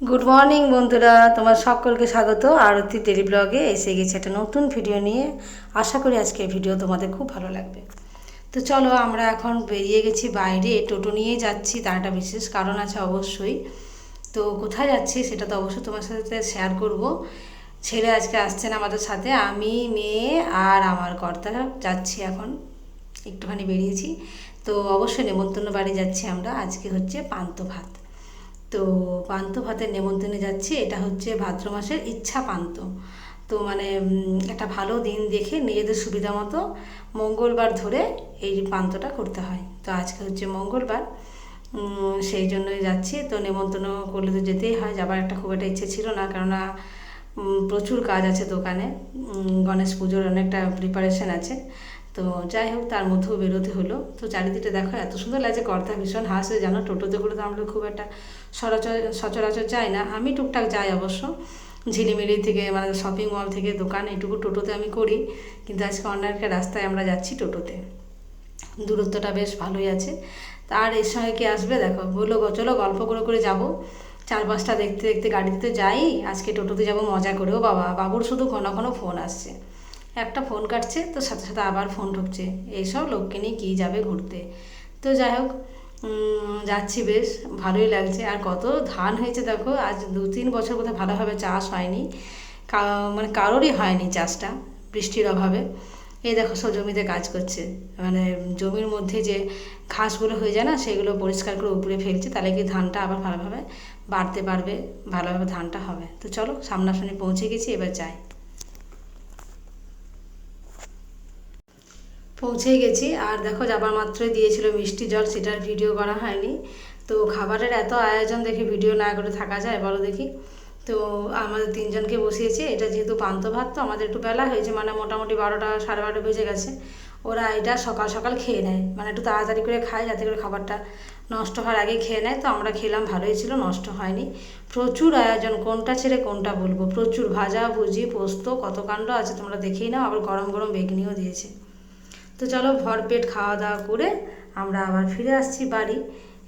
Good morning বন্ধুরা। তোমার সকলকে স্বাগত। আরতি টেলি ব্লগে এসে গেছে একটা নতুন ভিডিও নিয়ে। আশা করি আজকের ভিডিও তোমাদের খুব ভালো লাগবে। তো চলো, আমরা এখন বেরিয়ে গেছি বাইরে। টোটো নিয়ে যাচ্ছি তার একটা বিশেষ কারণ আছে অবশ্যই। তো কোথায় যাচ্ছি সেটা তো অবশ্যই তোমার সাথে শেয়ার করব। ছেলে আজকে আসছেন আমাদের সাথে। আমি, মেয়ে আর আমার কর্তা যাচ্ছি এখন। একটুখানি বেরিয়েছি। তো অবশ্যই নেমন্তন্ন বাড়ি যাচ্ছি আমরা। আজকে হচ্ছে পান্ত ভাত। তো পান্ত ভাতের নেমন্তন্নে যাচ্ছি। এটা হচ্ছে ভাদ্র মাসের ইচ্ছা পান্ত। তো মানে একটা ভালো দিন দেখে নিজেদের সুবিধা মতো মঙ্গলবার ধরে এই পান্তটা করতে হয়। তো আজকে হচ্ছে মঙ্গলবার সেই জন্যই যাচ্ছি। তো নেমন্তন্ন করলে তো যেতেই হয়, যাবার একটা খুব একটা ইচ্ছে ছিল না। কেননা প্রচুর কাজ আছে দোকানে। গণেশ পুজোর অনেকটা প্রিপারেশন আছে। তো যাই হোক, তার মধ্যেও বেরোতে হলো। তো চারিদিকে দেখো, এত সুন্দর লাগছে কর্তা ভীষণ হাসে, জানো? টোটোতে করে তো আমরা খুব একটা সরাচর, সচরাচর যাই না। আমি টুকটাক যাই অবশ্য। ঝিলিমিলি থেকে মানে শপিং মল থেকে, দোকান এটুকু টোটোতে আমি করি। কিন্তু আজকে অন্য একটা রাস্তায় আমরা যাচ্ছি টোটোতে। দূরত্বটা বেশ ভালোই আছে। তার এর সঙ্গে কি আসবে? দেখো, বলল চলো গল্প করে করে যাব। চার পাঁচটা দেখতে দেখতে গাড়িতে যাই। আজকে টোটোতে যাব, মজা করে ও বাবা, বাবুর শুধু ঘন ঘন ফোন আসছে। একটা ফোন কাটছে, তো সাথে সাথে আবার ফোন ঢুকছে। এইসব লোককে নিয়ে কী যাবে ঘুরতে? তো যাই হোক যাচ্ছি বেশ, ভালোই লাগছে। আর কত ধান হয়েছে দেখো, আজ দু তিন বছর বোধহয় ভালোভাবে চাষ হয়নি। মানে কারোরই হয়নি চাষটা, বৃষ্টির অভাবে। এই দেখো সব জমিতে কাজ করছে। মানে জমির মধ্যে যে ঘাসগুলো হয়ে যায় না, সেগুলো পরিষ্কার করে উপরে ফেলছে, তাহলে কি ধানটা আবার ভালোভাবে বাড়তে পারবে? ভালোভাবে ধানটা হবে। তো চলো, সামনাসামনি পৌঁছে গেছি, এবার যাই। পৌঁছেই গেছি। আর দেখো, যাবার মাত্রই দিয়েছিল মিষ্টি জল, সেটার ভিডিও করা হয়নি। তো খাবারের এত আয়োজন দেখে ভিডিও না করে থাকা যায়, বলো দেখি। তো আমাদের তিনজনকে বসিয়েছে। এটা যেহেতু পান্ত ভাত, তো আমাদের একটু বেলা হয়েছে মানে মোটামুটি বারোটা, সাড়ে বারোটা বেজে গেছে। ওরা এটা সকাল সকাল খেয়ে নেয়। মানে একটু তাড়াতাড়ি করে খায়, যাতে করে খাবারটা নষ্ট হওয়ার আগে খেয়ে নেয়। তো আমরা খেলাম, ভালোই ছিল, নষ্ট হয়নি। প্রচুর আয়োজন, কোনটা ছেড়ে কোনটা বলব? প্রচুর ভাজা, ভুজি, পোস্ত, কত কাণ্ড আছে তোমরা দেখেই নাও। আবার গরম গরম বেগনিও দিয়েছে। তো চলো ভরপেট খাওয়া দাওয়া করে আমরা আবার ফিরে আসছি বাড়ি।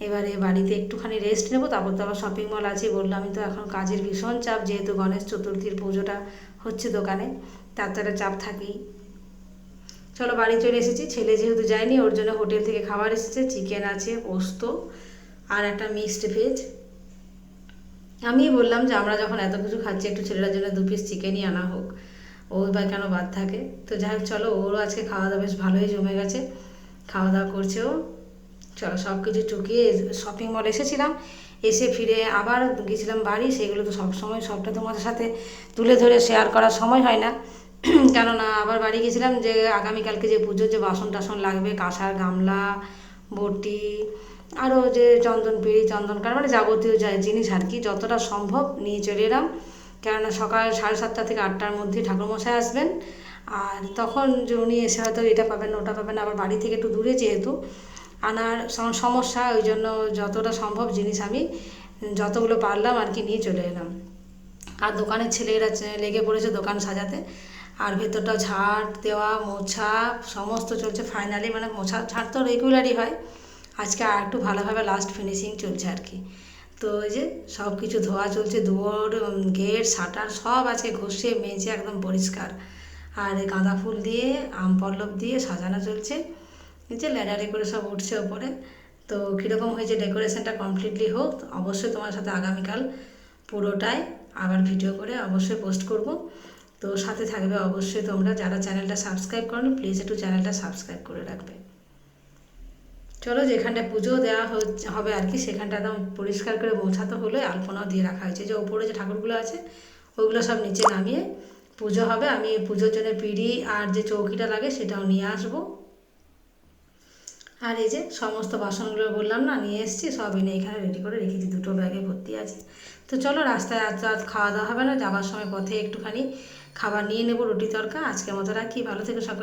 এবারে বাড়িতে একটুখানি রেস্ট নেব, তারপর তো আবার শপিং মল আছে বলল আমি তো এখন কাজের ভীষণ চাপ, যেহেতু গণেশ চতুর্থীর পুজোটা হচ্ছে দোকানে, তার তো একটা চাপ থাকেই। চলো বাড়ি চলে এসেছি, ছেলে যেহেতু যায়নি, ওর জন্য হোটেল থেকে খাবার এসেছে চিকেন আছে, পোস্ত আর একটা মিক্সড ভেজ আমি বললাম যে আমরা যখন এত কিছু খাচ্ছি, একটু ছেলেটার জন্য দু পিস চিকেনই আনা হোক। ও বা কেন বাদ থাকে? তো যাই হোক, চলো, ওরও আজকে খাওয়া দাওয়া বেশ ভালোই জমে গেছে। খাওয়া দাওয়া করছে ও। চলো সব কিছু চুকিয়ে শপিং মল এসেছিলাম। এসে ফিরে আবার গেছিলাম বাড়ি। সেগুলো তো সব সময় সবটা তোমাদের সাথে তুলে ধরে শেয়ার করার সময় হয় না। কেননা, আবার বাড়ি গেছিলাম যে, আগামীকালকে যে পুজোর যে বাসন টাসন লাগবে, কাঁসার গামলা, বটি, আরও যে চন্দন, পিড়ি চন্দন কাঠ মানে যাবতীয় যা জিনিস আর কি, যতটা সম্ভব নিয়ে চলে এলাম। কেননা সকাল সাড়ে সাতটা থেকে আটটার মধ্যে ঠাকুরমশাই আসবেন। আর তখন যে উনি এসে হয়তো এটা পাবেন ওটা পাবেন আবার বাড়ি থেকে একটু দূরে যেহেতু আনার সমস্যা, ওই জন্য যতটা সম্ভব জিনিস আমি যতগুলো পারলাম আর কি নিয়ে চলে এলাম। আর দোকানের ছেলেরা লেগে পড়েছে দোকান সাজাতে। আর ভেতরটা ঝাড় দেওয়া, মোছা, সমস্ত চলছে। ফাইনালি মানে মোছা ঝাড় তো রেগুলারই হয়। আজকে আর একটু ভালোভাবে লাস্ট ফিনিশিং চলছে আর কি। তো ওই যে সব কিছু ধোয়া চলছে, দুয়ার গেট, শাটার সব আছে ঘষে, মেজে একদম পরিষ্কার। আর গাঁদা ফুল দিয়ে, আম পল্লব দিয়ে সাজানো চলছে। যে ল্যাডারে করে সব উঠছে ওপরে। তো কীরকম হয়েছে ডেকোরেশনটা কমপ্লিটলি হোক, অবশ্যই তোমার সাথে আগামীকাল পুরোটাই আবার ভিডিও করে অবশ্যই পোস্ট করব। তো সাথে থাকবে অবশ্যই তোমরা, যারা চ্যানেলটা সাবস্ক্রাইব করো প্লিজ একটু চ্যানেলটা সাবস্ক্রাইব করে রাখবে। চলো যেখানটা পুজো দেওয়া হবে আর কি, সেখানটা একদম পরিষ্কার করে মোছাতে হলে আলপনাও দিয়ে রাখা হয়েছে। যে ওপরে যে ঠাকুরগুলো আছে ওইগুলো সব নিচে নামিয়ে পুজো হবে। আমি পুজোর জন্য পিড়ি আর যে চৌকিটা লাগে, সেটাও নিয়ে আসব। আর এই যে সমস্ত বাসনগুলো বললাম না, নিয়ে এসেছি, সব এনে এখানে রেডি করে রেখেছি, দুটো ব্যাগে ভর্তি আছে। তো চলো রাস্তায় আজ রাত খাওয়া দাওয়া হবে না যাবার সময় পথে একটুখানি খাবার নিয়ে নেব, রুটি তরকা। আজকের মতো রাখি, ভালো থেকে সকলে।